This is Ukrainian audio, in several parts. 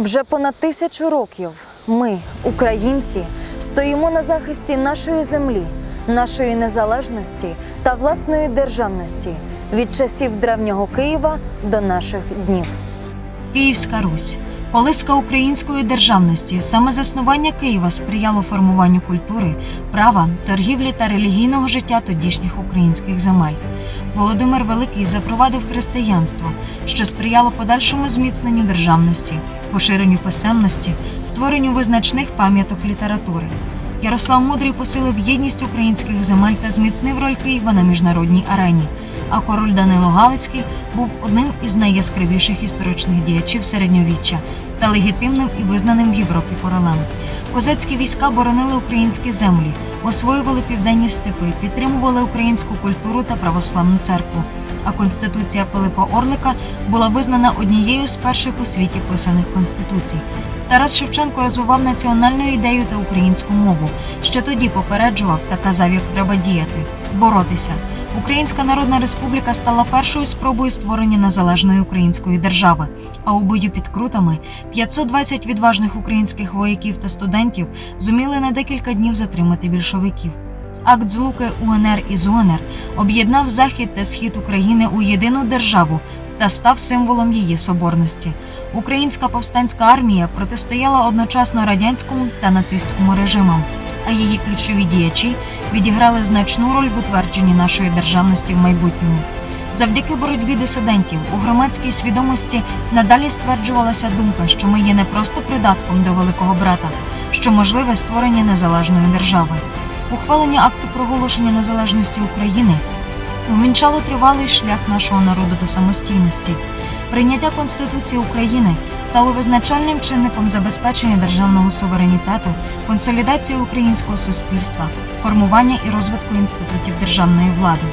Вже понад тисячу років ми, українці, стоїмо на захисті нашої землі, нашої незалежності та власної державності від часів древнього Києва до наших днів. Київська Русь, колиска української державності, саме заснування Києва сприяло формуванню культури, права, торгівлі та релігійного життя тодішніх українських земель. Володимир Великий запровадив християнство, що сприяло подальшому зміцненню державності, поширенню писемності, створенню визначних пам'яток літератури. Ярослав Мудрий посилив єдність українських земель та зміцнив роль Києва на міжнародній арені. А король Данило Галицький був одним із найяскравіших історичних діячів середньовіччя та легітимним і визнаним в Європі королем. Козацькі війська боронили українські землі, освоювали південні степи, підтримували українську культуру та православну церкву. А конституція Пилипа Орлика була визнана однією з перших у світі писаних конституцій. Тарас Шевченко розвивав національну ідею та українську мову. Ще тоді попереджував та казав, як треба діяти, боротися. Українська Народна Республіка стала першою спробою створення незалежної української держави. А у бою під крутами 520 відважних українських вояків та студентів зуміли на декілька днів затримати більшовиків. Акт злуки УНР і ЗУНР об'єднав захід та схід України у єдину державу та став символом її соборності. Українська повстанська армія протистояла одночасно радянському та нацистському режимам, а її ключові діячі відіграли значну роль в утвердженні нашої державності в майбутньому. Завдяки боротьбі дисидентів у громадській свідомості надалі стверджувалася думка, що ми є не просто придатком до великого брата, що можливе створення незалежної держави. Ухвалення акту проголошення незалежності України увінчало тривалий шлях нашого народу до самостійності. Прийняття Конституції України стало визначальним чинником забезпечення державного суверенітету, консолідації українського суспільства, формування і розвитку інститутів державної влади.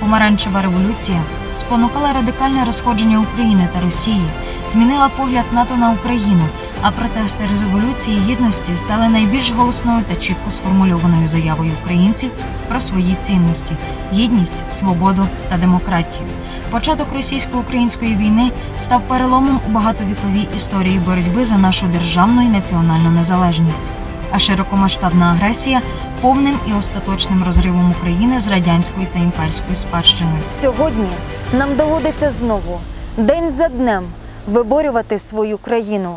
Помаранчева революція спонукала радикальне розходження України та Росії, змінила погляд НАТО на Україну, а протести революції гідності стали найбільш голосною та чітко сформульованою заявою українців про свої цінності гідність, свободу та демократію. Початок російсько-української війни став переломом у багатовіковій історії боротьби за нашу державну і національну незалежність. А широкомасштабна агресія повним і остаточним розривом України з радянської та імперської спадщини. Сьогодні нам доводиться знову, день за днем, виборювати свою країну,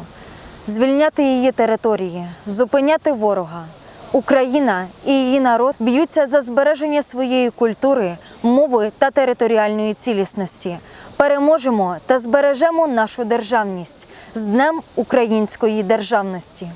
звільняти її території, зупиняти ворога. Україна і її народ б'ються за збереження своєї культури, мови та територіальної цілісності. Переможемо та збережемо нашу державність з Днем української державності.